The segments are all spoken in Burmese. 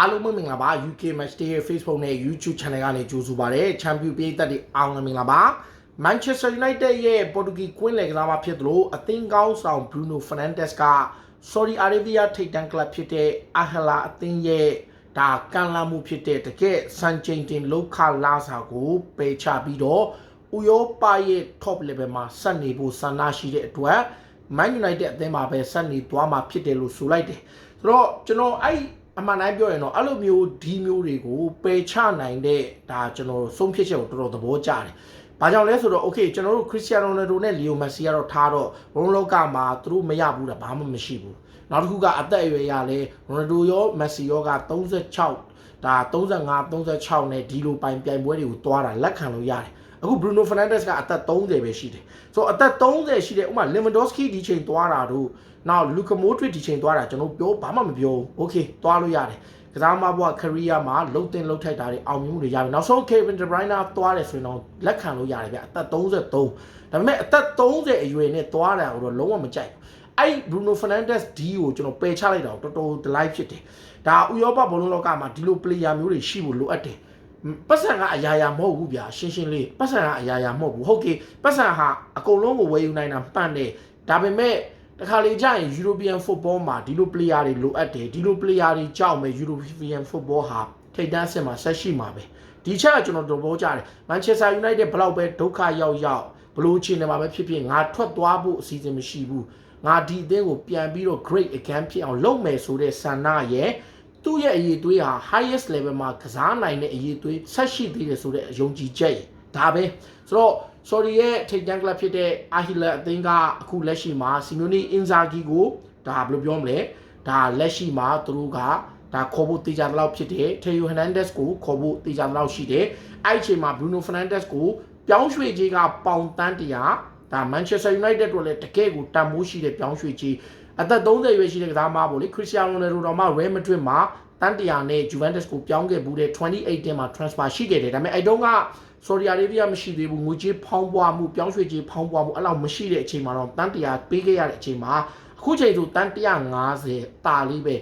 အားလုံးပဲမင်္ဂလာပါ UK Match Day ရဲ့ Facebook နဲ့ YouTube Channel ကနေကြိုဆိုပါရစေ။ Champion ပြည်သက်တွေအားလုံးမင်္ဂလာပါ။ Manchester United ရဲ့ပေါ်တူဂီကွင်းလယ်ကစားမဖြစ်သလိုအသင်းကောင်းဆောင် Bruno Fernandes က Saudi Arabia ထိပ်တန်းကလပ်ဖြစ်တဲ့ Al Hilal အသင်းရဲ့ဒါကန်လာမှုဖြစ်တဲ့တကယ်စံချိန်တင်လောက်ခလာစာကိုပယ်ချပြီးတော့ဥရောပရဲ့ top level မှာဆက်နေဖို့ဆန္ဒရှိတဲ့အတွက် Man United အသင်းမှာပဲဆက်နေသွားမှာဖြစ်တယ်လို့ဆိုလိုက်တယ်။ဆိုတော့ကျွန်တော်အဲ့ အမှန်တိုင်းပြောရင်တော့အဲ့လိုမျိုးဒီမျိုးတွေကိုပယ်ချနိုင်တဲ့ဒါကျွန်တော်ဆုံးဖြတ်ချက်ကိုတော်တော်သဘောကျတယ်။ဘာကြောင့်လဲဆိုတော့ okay ကျွန်တော်တို့ခရစ္စတီယာနိုရိုနယ်ဒိုနဲ့လီယိုမက်ဆီကတော့ထားတော့ဘုံလောကမှာသူတို့မရဘူးတာဘာမှမရှိဘူး။နောက်တစ်ခုကအသက်အရွယ်ရလဲရိုနယ်ဒိုရောမက်ဆီရောက36ဒါ35 36နဲ့ဒီလိုပိုင်ပြိုင်ပွဲတွေကိုတွားတာလက်ခံလို့ရတယ်။ အခု Bruno Fernandes ကအသက်30ပဲရှိတယ်။ဆိုတော့အသက်30ရှိတဲ့ဥပမာ Lewandowski ဒီချိန်သွားတာတို့နောက် Luka Modric ဒီချိန်သွားတာကျွန်တော်ပြောဘာမှမပြောဘူး။ Okay သွားလို့ရတယ်။ကစားမဘွား career မှာလုံတင်လုံထိုက်တာတွေအောင်မြင်မှုတွေရပြီ။နောက်ဆုံး Kevin De Bruyne သွားတယ်ဆိုရင်တော့လက်ခံလို့ရတယ်ဗျ။အသက်33ဒါပေမဲ့အသက်30အရွယ်နဲ့သွားတာကိုတော့လုံးဝမကြိုက်ဘူး။အဲ့ Bruno Fernandes ဒီကိုကျွန်တော်ပယ်ချလိုက်တာတော်တော် delight ဖြစ်တယ်။ဒါဥရောပဘောလုံးလောကမှာဒီလို player မျိုးတွေရှိဖို့လိုအပ်တယ်။ ပတ်စံကအရာရာမဟုတ်ဘူးဗျာရှင်းရှင်းလေးပတ်စံကအရာရာမဟုတ်ဘူးဟုတ်ကဲ့ပတ်စံဟာအကုန်လုံးကိုဝယ်ယူနိုင်တာမှန်တယ်ဒါပေမဲ့တခါလေကြာရင် European football မှာဒီလို player တွေလိုအပ်တယ်ဒီလို player တွေကြောက်မယ် European football ဟာထိပ်တန်းဆင့်မှာဆက်ရှိမှာပဲဒီချက်ကကျွန်တော်တော်ပေါ်ကြတယ် Manchester United ဘလောက်ပဲဒုက္ခရောက်ရောက်ဘလို့ချင်နေမှာပဲဖြစ်ဖြစ်ငါထွက်သွားဖို့အစီအစဉ်မရှိဘူးငါဒီအသင်းကိုပြန်ပြီးတော့ great again ဖြစ်အောင်လုပ်မယ်ဆိုတဲ့ဆန္ဒရဲ့ သူ့ရဲ့အရေးသွေးဟာ highest level မှာကစားနိုင်တဲ့အရေးသွေးဆက်ရှိသေးတယ်ဆိုတဲ့အယုံကြည်ချက်ဒါပဲဆိုတော့ sorry ရဲ့ထိပ်တန်းကလပ်ဖြစ်တဲ့ Ahila အသင်းကအခုလက်ရှိမှာ Simone Inzaghi ကိုဒါဘယ်လိုပြောမလဲဒါလက်ရှိမှာသူတို့ကဒါခေါ်ဖို့တေချာတလောက်ဖြစ်တယ် Theo Hernandez ကိုခေါ်ဖို့တေချာတလောက်ရှိတယ်အဲ့ဒီအချိန်မှာ Bruno Fernandes ကိုပြောင်းရွှေ့ကြီးကပေါင်တန်းတရာဒါ Manchester United တို့လည်းတကယ်ကိုတန်မိုးရှိတဲ့ပြောင်းရွှေ့ကြီး အသက်30ရွယ်ရှိတဲ့ကစားမပေါ့လေ Cristiano Ronaldo တော်မှ Real Madrid မှာတန်တရာနဲ့ Juventus ကိုပြောင်းခဲ့ဘူးတဲ့2018မှာ transfer ရှိခဲ့တယ်ဒါပေမဲ့အဲ့တုန်းက Saudi Arabia မရှိသေးဘူးငွေကြေးဖောင်းပွားမှုပြောင်းရွှေ့ကြေးဖောင်းပွားမှုအဲ့လောက်မရှိတဲ့အချိန်မှာတော့တန်တရာပေးခဲ့ရတဲ့အချိန်မှာအခုချိန်ဆိုတန်150တာလေးပဲ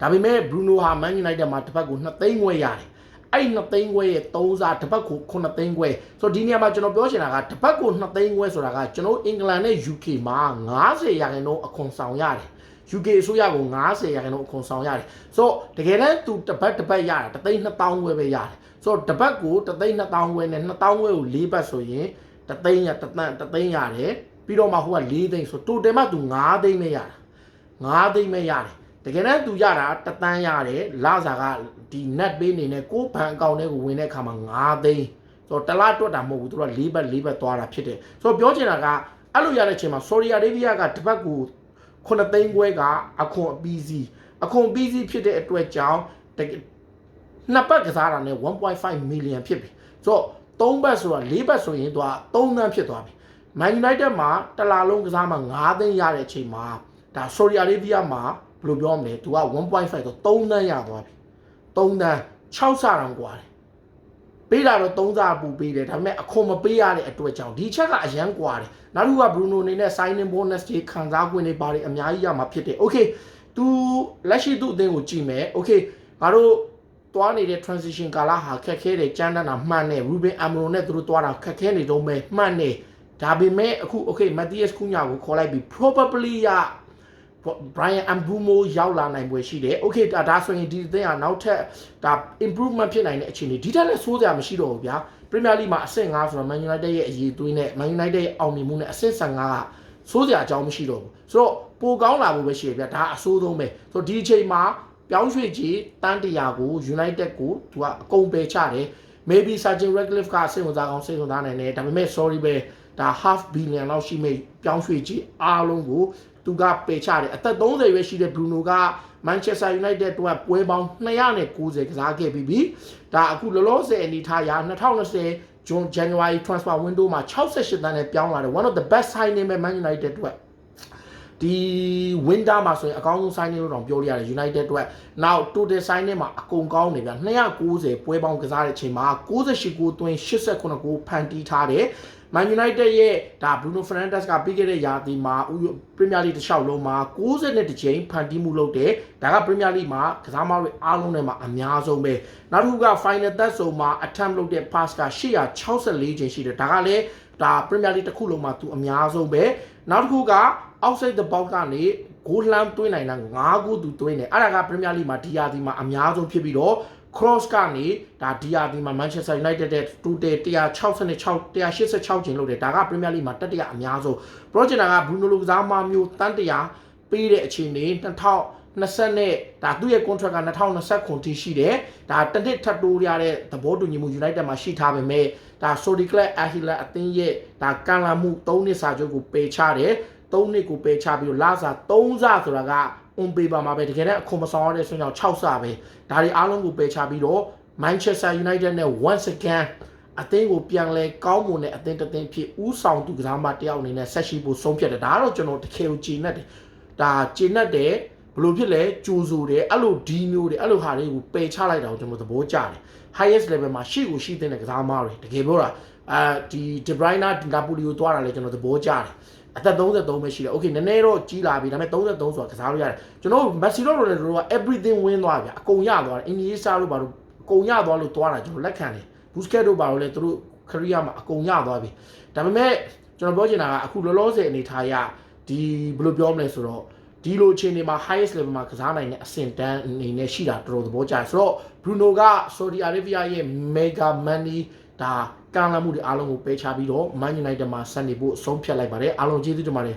ဒါပေမဲ့ Bruno ဟာ Man United မှာတစ်ပတ်ကို2သိန်းခွဲရတယ် အဲ့2သိန်းခွဲရဲ့3စားတစ်ပတ်ကို9သိန်းခွဲဆိုတော့ဒီနေရာမှာကျွန်တော်ပြောချင်တာကတစ်ပတ်ကို2သိန်းခွဲဆိုတာကကျွန်တော်အင်္ဂလန်နဲ့ UK မှာ90ရာခိုင်နှုန်းအခွန်ဆောင်ရတယ် UK အစိုးရကို90ရာခိုင်နှုန်းအခွန်ဆောင်ရတယ်ဆိုတော့တကယ်တမ်းသူတစ်ပတ်တစ်ပတ်ရတာတသိန်း2000ခွဲပဲရတယ်ဆိုတော့တစ်ပတ်ကိုတသိန်း2000ခွဲနဲ့2000ခွဲကို၄ပတ်ဆိုရင်တသိန်းရတသန်းတသိန်းရတယ်ပြီးတော့မှဟိုက၄သိန်းဆိုတိုတယ်မှသူ9သိန်းပဲရတာ9သိန်းပဲရတယ်တ ကယ်တမ်းသူရတာတသန်းရတယ်လစာကဒီ net ပေးနေနဲ့ကိုဘဏ်အကောင့်ထဲကိုဝင်တဲ့အခါမှာ9သိန်းဆိုတော့တလားတွက်တာမဟုတ်ဘူးသူက၄ဘတ်၄ဘတ်သွားတာဖြစ်တယ်ဆိုတော့ပြောချင်တာကအဲ့လိုရတဲ့အချိန်မှာ Saudi Arabia ကတစ်ပတ်ကို9သိန်းခွဲကအခွန်အပီးစီအခွန်အပီးစီဖြစ်တဲ့အတွက်ကြောင့်နှစ်ပတ်ကစားတာနဲ့1.5 million ဖြစ်ပြီဆိုတော့3ဘတ်ဆိုတာ4ဘတ်ဆိုရင်သူက3သန်းဖြစ်သွားပြီ Man United မှာတလာလုံးကစားမှာ9သိန်းရတဲ့အချိန်မှာဒါ Saudi Arabia မှာ ဘယ်လိုပြောမလဲသူက1.5ဆို3သန်းရသွားပြီ3သန်း6ဆတောင်กว่าတယ်ပေးတာတော့3စားပူပေးတယ်ဒါပေမဲ့အခွန်မပေးရတဲ့အတွက်ကြောင့်ဒီချက်ကအရန်กว่าတယ်နောက်တစ်ခုက Bruno အနေနဲ့ signing bonus တွေခံစား권တွေပါတယ်အများကြီးရမှာဖြစ်တယ် okay သူလက်ရှိသူ့အသင်းကိုကြည့်မယ် okay ငါတို့သွားနေတဲ့ transition ကာလဟာခက်ခဲတယ်ကြမ်းတမ်းတာမှန်တယ် Ruben Amorim နဲ့သူတို့သွားတာခက်ခဲနေတော့မယ်မှန်တယ်ဒါပေမဲ့အခု okay Matthias Cunha ကိုခေါ်လိုက်ပြီး probably ရ Brian Ambumo ရောက်လာနိုင်ပွဲရှိတယ်။ Okay ဒါဒါဆိုရင်ဒီအသင်းကနောက်ထပ်ဒါ improvement ဖြစ်နိုင်တဲ့အခြေအနေဒီထက်လည်းဆိုးစရာမရှိတော့ဘူးဗျာ။ Premier League မှာအဆင့်5ဆိုတော့ Man United ရဲ့အရေးသွေးနဲ့ Man United ရဲ့အောင်မြင်မှုနဲ့အဆင့်15ကဆိုးစရာအကြောင်းမရှိတော့ဘူး။ဆိုတော့ပိုကောင်းလာဖို့ပဲရှိရဗျာ။ဒါအဆိုးဆုံးပဲ။ဆိုတော့ဒီအချိန်မှာပြောင်းရွှေ့ကြီးတန်းတရာကို United ကိုသူကအကုန်ပယ်ချတယ်။ maybe Sergeant Radcliffe ကစိတ်ဝင်စားကောင်းစိတ်ဝင်စားနိုင်တယ်။ဒါပေမဲ့ sorry ပဲဒါ half billion လောက်ရှိမဲ့ပြောင်းရွှေ့ကြီးအားလုံးကို သူကပယ်ချတယ်အသက်30ရွယ်ရှိတဲ့ Bruno က Manchester United အတွက်ပွဲပေါင်း290ကစားခဲ့ပြီးပြီဒါအခုလောလောဆယ်အနေထားရာ2020 June January transfer window မှာ68တန်းနဲ့ပြောင်းလာတယ် one of the best signing ပဲ Man United အတွက်ဒီ winter မှာဆိုရင်အကောင်းဆုံး signing လို့တော့ပြောလို့ရတယ် United အတွက် now total signing မှာအကုန်ကောင်းနေဗျ290ပွဲပေါင်းကစားတဲ့အချိန်မှာ68ကိုသွင်း89ကိုဖန်တီးထားတယ် Man United ရဲ့ဒါ Bruno Fernandes ကပြီးခဲ့တဲ့ရာသီမှာဥပရီးမီယာလိတစ်လျှောက်လုံးမှာ62ကြိမ်ဖန်တီးမှုလုပ်တယ်ဒါကပရီးမီယာလိမှာကစားသမားတွေအားလုံးထဲမှာအများဆုံးပဲနောက်တစ်ခုက final third ဆိုမှာ attempt လုပ်တဲ့ pass က864ကြိမ်ရှိတယ်ဒါကလည်းဒါပရီးမီယာလိတစ်ခုလုံးမှာသူအများဆုံးပဲနောက်တစ်ခုက outside the box ကနေဂိုးလှမ်းသွင်းနိုင်တာ9ခုသူသွင်းတယ်အဲ့ဒါကပရီးမီယာလိမှာဒီယာဒီမှာအများဆုံးဖြစ်ပြီးတော့ cross ကနေဒါဒီယာဒီမှာ Manchester United တဲ့2တေ166 186ကျင်းလို့တယ်ဒါက Premier League မှာတတိယအများဆုံး Project က Bruno လူကစားမမျိုးတန်တရာပေးတဲ့အခြေအနေ2020နဲ့ဒါသူ့ရဲ့ contract က2020ခုထိရှိတယ်ဒါတစ်နှစ်ထပ်တိုးရတဲ့သဘောတူညီမှု United မှာရှိထားပေမဲ့ဒါ Saudi Club Ahila အသင်းရဲ့ဒါကန်လာမှု3နှစ်စာချုပ်ကိုပယ်ချတယ်3နှစ်ကိုပယ်ချပြီးတော့လစာ3ဆဆိုတာက on paper မှာပဲတကယ်တမ်းအခွန်မဆောင်ရတဲ့ဆွေးကြောင့်6ဆပဲဒါတွေအားလုံးကိုပယ်ချပြီးတော့ Manchester United နဲ့ once again အသင်းကိုပြန်လဲကောင်းမွန်တဲ့အသင်းတစ်သင်းဖြစ်ဥဆောင်သူကစားမတယောက်အနေနဲ့ဆက်ရှိဖို့ဆုံးဖြတ်တယ်ဒါကတော့ကျွန်တော်တကယ်ကိုကြည်နဲ့တယ်ဒါကြည်နဲ့တယ်ဘလို့ဖြစ်လဲကြိုးဆိုတယ်အဲ့လိုဒီမျိုးတွေအဲ့လိုဟာတွေကိုပယ်ချလိုက်တာကိုကျွန်တော်သဘောကျတယ် highest level မှာရှိကိုရှိတဲ့ကစားသမားတွေတကယ်ပြောတာအဲဒီ De Bruyne နာပိုလီကိုသွားတာလဲကျွန်တော်သဘောကျတယ် အသက်33ပဲရှိတယ်။ Okay နည်းနည်းတော့ကြီးလာပြီဒါပေမဲ့33ဆိုတာကစားလို့ရတယ်။ကျွန်တော်မက်ဆီတော့ရိုနယ်ဒိုက everything win သွားပြီ။အကုန်ရသွားတယ်။ Iniesta တို့ဘာလို့အကုန်ရသွားလို့သွားတာကျွန်တော်လက်ခံတယ်။ Busquets တို့ဘာလို့လဲသူတို့ career မှာအကုန်ရသွားပြီ။ဒါပေမဲ့ကျွန်တော်ပြောချင်တာကအခုလောလောဆယ်အနေထားရဒီဘယ်လိုပြောမလဲဆိုတော့ဒီလိုအချိန်တွေမှာ highest level မှာကစားနိုင်တဲ့အဆင့်တန်းအနေနဲ့ရှိတာတော်တော်သဘောကျတယ်ဆိုတော့ Bruno က Saudi Arabia ရဲ့ mega money ဒါကံလာမှုတွေအားလုံးကိုပယ်ချပြီးတော့ Man United မှာဆက်နေဖို့ဆုံးဖြတ်လိုက်ပါတယ်အားလုံးကျေးဇူးတင်ပါတယ်